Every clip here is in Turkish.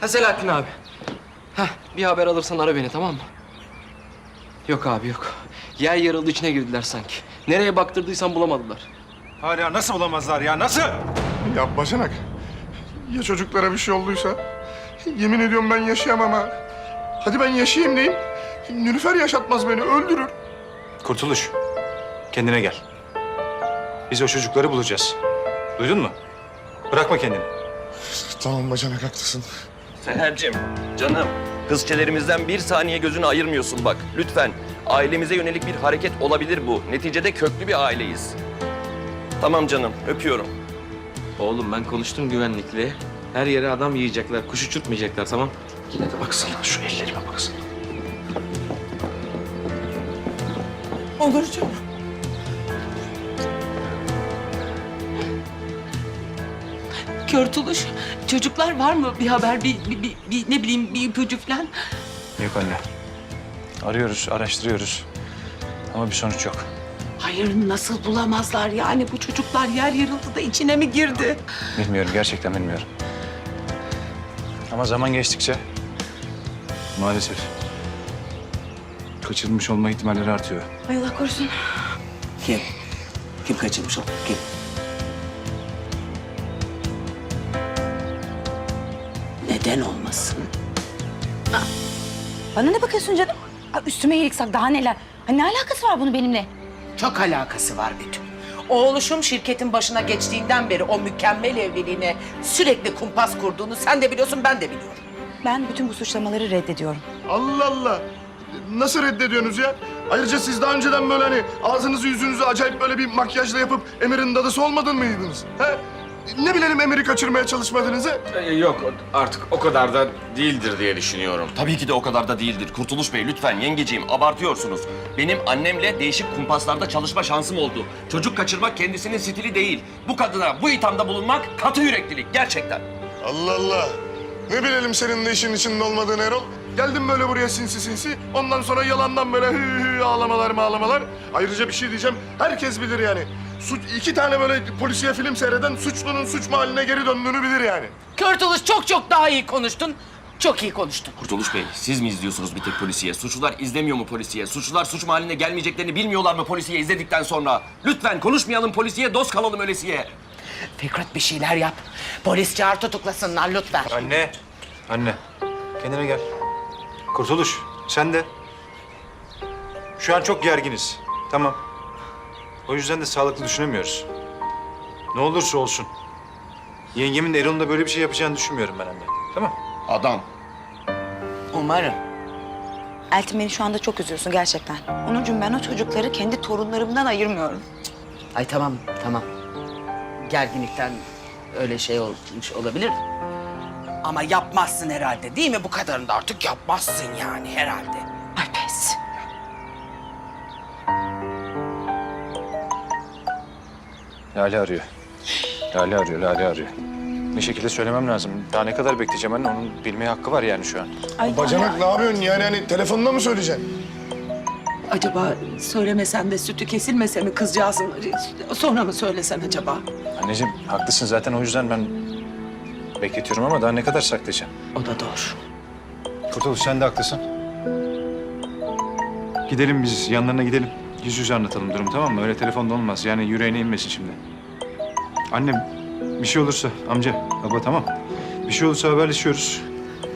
Ha Selahattin abi. Hah bir haber alırsan ara beni tamam mı? Yok abi yok. Yer yarıldı içine girdiler sanki. Nereye baktırdıysan bulamadılar. Hala nasıl bulamazlar ya nasıl? Ya bacanak, ya çocuklara bir şey olduysa? Yemin ediyorum ben yaşayamam ha. Hadi ben yaşayayım diyeyim. Nülüfer yaşatmaz beni, öldürür. Kurtuluş. Kendine gel. Biz o çocukları bulacağız. Duydun mu? Bırakma kendini. Tamam bacanak haklısın. Seher'cim, canım. Kızçelerimizden bir saniye gözünü ayırmıyorsun bak. Lütfen. Ailemize yönelik bir hareket olabilir bu. Neticede köklü bir aileyiz. Tamam canım, öpüyorum. Oğlum ben konuştum güvenlikle. Her yere adam yiyecekler, kuş uçurtmayacaklar tamam. Yine de baksana şu ellerime baksana. Onurcuğum. Körtuluş, çocuklar var mı? Bir haber, bir, bir, bir- bir ne bileyim bir ipucu falan. Yok anne. Arıyoruz, araştırıyoruz. Ama bir sonuç yok. Hayır nasıl bulamazlar yani bu çocuklar yer yarıldı da içine mi girdi? Bilmiyorum, gerçekten bilmiyorum. Ama zaman geçtikçe maalesef kaçırılmış olma ihtimalleri artıyor. Ay Allah korusun. Kim? Kim kaçırmış o? Kim? Neden olmasın? Bana ne bakıyorsun canım? Üstüme iyilik sak daha neler? Ne alakası var bunun benimle? Çok alakası var Betül. Oğluşum şirketin başına geçtiğinden beri o mükemmel evliliğine sürekli kumpas kurduğunu sen de biliyorsun ben de biliyorum. Ben bütün bu suçlamaları reddediyorum. Allah Allah. Nasıl reddediyorsunuz ya? Ayrıca siz daha önceden böyle hani ağzınızı yüzünüzü acayip böyle bir makyajla yapıp Emir'in dadısı olmadın mıydınız? He? Ne bilelim Emir'i kaçırmaya çalışmadığınızı? Ee, yok artık o kadar da değildir diye düşünüyorum. Tabii ki de o kadar da değildir. Kurtuluş Bey lütfen yengeciğim abartıyorsunuz. Benim annemle değişik kumpaslarda çalışma şansım oldu. Çocuk kaçırmak kendisinin stili değil. Bu kadına bu ithamda bulunmak katı yüreklilik gerçekten. Allah Allah. Ne bilelim senin de işin içinde olmadığını Erol. Geldim böyle buraya sinsi sinsi. Ondan sonra yalandan böyle hü hü ağlamalar mağlamalar. Ayrıca bir şey diyeceğim. Herkes bilir yani. Suç, iki tane böyle polisiye film seyreden suçlunun suç mahalline geri döndüğünü bilir yani. Körtuluş çok çok daha iyi konuştun. Çok iyi konuştun. Kurtuluş Bey siz mi izliyorsunuz bir tek polisiye? Suçlular izlemiyor mu polisiye? Suçlular suç mahalline gelmeyeceklerini bilmiyorlar mı polisiye izledikten sonra? Lütfen konuşmayalım polisiye, dost kalalım ölesiye. Fikret bir şeyler yap. Polis çağır tutuklasınlar lütfen. Anne, anne. Kendine gel. Kurtuluş, sen de. Şu an çok gerginiz. Tamam. O yüzden de sağlıklı düşünemiyoruz. Ne olursa olsun. Yengemin de Erol'un da böyle bir şey yapacağını düşünmüyorum ben anne. Tamam. Adam. Umarım. Eltim beni şu anda çok üzüyorsun gerçekten. Onurcuğum ben o çocukları kendi torunlarımdan ayırmıyorum. Ay tamam tamam. Gerginlikten öyle şey olmuş olabilir. Ama yapmazsın herhalde değil mi? Bu kadarını da artık yapmazsın yani herhalde. Lale arıyor. Lale arıyor, Lale arıyor. Bir şekilde söylemem lazım. Daha ne kadar bekleyeceğim anne? Onun bilmeye hakkı var yani şu an. Ay, Bacanak ne yapıyorsun yani hani telefonda mı söyleyeceksin? Acaba söylemesen de sütü kesilmese mi kızcağızın? Sonra mı söylesen acaba? Anneciğim haklısın zaten o yüzden ben bekletiyorum ama daha ne kadar saklayacağım? O da doğru. Kurtuluş sen de haklısın. Gidelim biz yanlarına gidelim. Yüz yüze anlatalım durumu tamam mı? Öyle telefonda olmaz. Yani yüreğine inmesin şimdi. Annem bir şey olursa amca, baba tamam. Bir şey olursa haberleşiyoruz.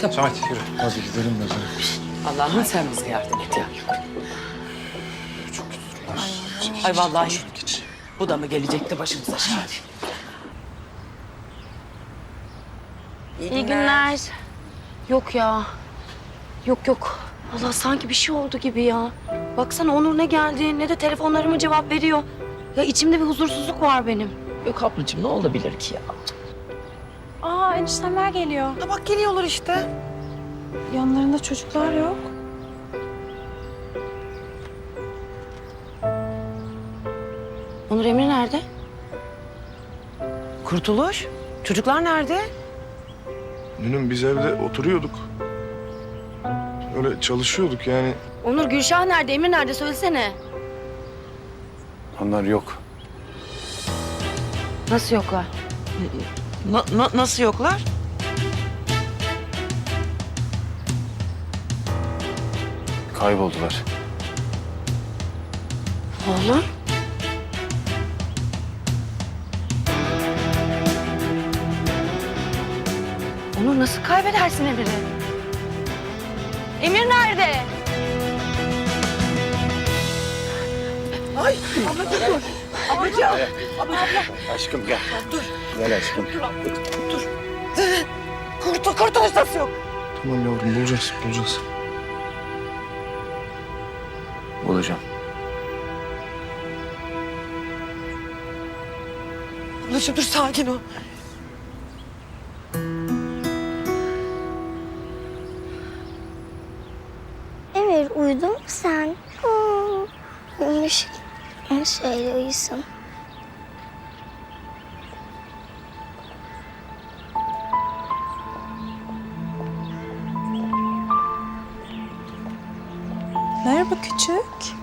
Tamam. Samet yürü. Hadi gidelim bacanak biz. Allah'ım sen bize yardım et ya. Ay vallahi bu da mı gelecekti başımıza şimdi? İyi günler. Yok ya. Yok yok. Allah sanki bir şey oldu gibi ya. Baksana Onur ne geldi ne de telefonlarıma cevap veriyor. Ya içimde bir huzursuzluk var benim. Yok ablacığım ne olabilir ki ya? Aa eniştemler geliyor. Ha bak geliyorlar işte. Yanlarında çocuklar yok. Onur Emre nerede? Kurtuluş. Çocuklar nerede? Nünüm biz evde oturuyorduk öyle çalışıyorduk yani. Onur Gülşah nerede? Emir nerede? Söylesene. Onlar yok. Nasıl yoklar? Na, na, nasıl yoklar? Kayboldular. Oğlum? Onur nasıl kaybedersin Emir'i? Emir nerede? Aşkım gel. Gel aşkım. Kurtul kurtuluşası yok. Tamam yavrum bulacağız bulacağız. Bulacağım. Ablacığım dur sakin ol. Uyudun mu sen? Aa, uyumuş. Şöyle uyusun. Merhaba küçük.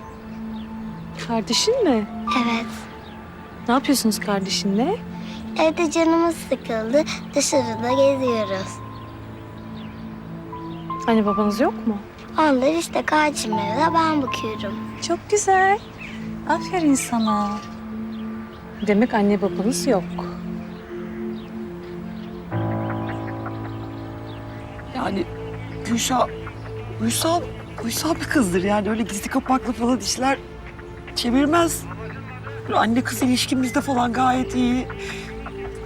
Kardeşin mi? Evet. Ne yapıyorsunuz kardeşinle? Evde canımız sıkıldı. Dışarıda geziyoruz. Anne babanız yok mu? Onlar işte karşımda ben bakıyorum. Çok güzel. Aferin sana. Demek anne babanız yok. Yani Gülşah uysal, uysal bir kızdır yani öyle gizli kapaklı falan işler çevirmez. Böyle anne kız ilişkimizde falan gayet iyi.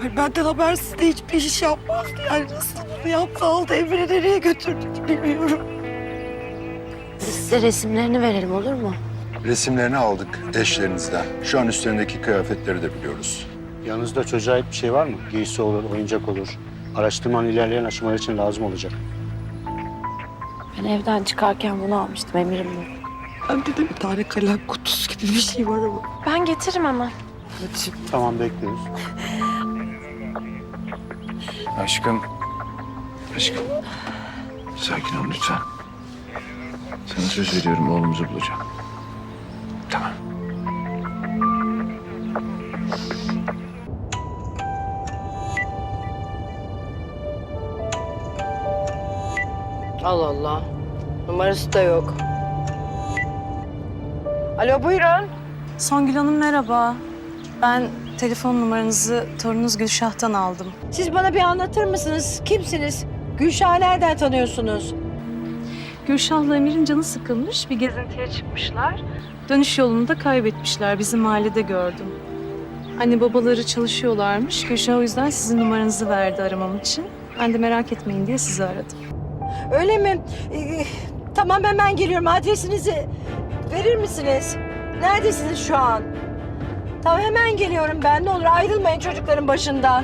Ay benden habersiz de hiçbir iş yapmazdı yani nasıl bunu yaptı aldı Emre'yi nereye götürdü ki bilmiyorum. Size resimlerini verelim olur mu? Resimlerini aldık eşlerinizden. Şu an üstlerindeki kıyafetleri de biliyoruz. Yanınızda çocuğa ait bir şey var mı? Giysi olur, oyuncak olur. Araştırmanın ilerleyen aşamaları için lazım olacak. Ben evden çıkarken bunu almıştım Emir'im bu. Bende de bir tane kalem kutusu gibi bir şey var ama. Ben getiririm hemen. Hadi. Tamam bekliyoruz. Aşkım. Aşkım. Sakin ol lütfen. Sana söz veriyorum oğlumuzu bulacağım. Tamam. Allah Allah. Numarası da yok. Alo buyurun. Songül Hanım merhaba. Ben telefon numaranızı torununuz Gülşah'tan aldım. Siz bana bir anlatır mısınız? Kimsiniz? Gülşah'ı nereden tanıyorsunuz? Gülşah'la Emir'in canı sıkılmış. Bir gezintiye çıkmışlar. Dönüş yolunda kaybetmişler. Bizim mahallede gördüm. Anne babaları çalışıyorlarmış. Gülşah o yüzden sizin numaranızı verdi aramam için. Ben de merak etmeyin diye sizi aradım. Öyle mi? Ee, tamam hemen geliyorum. Adresinizi verir misiniz? Neredesiniz şu an? Tamam hemen geliyorum ben. Ne olur ayrılmayın çocukların başından.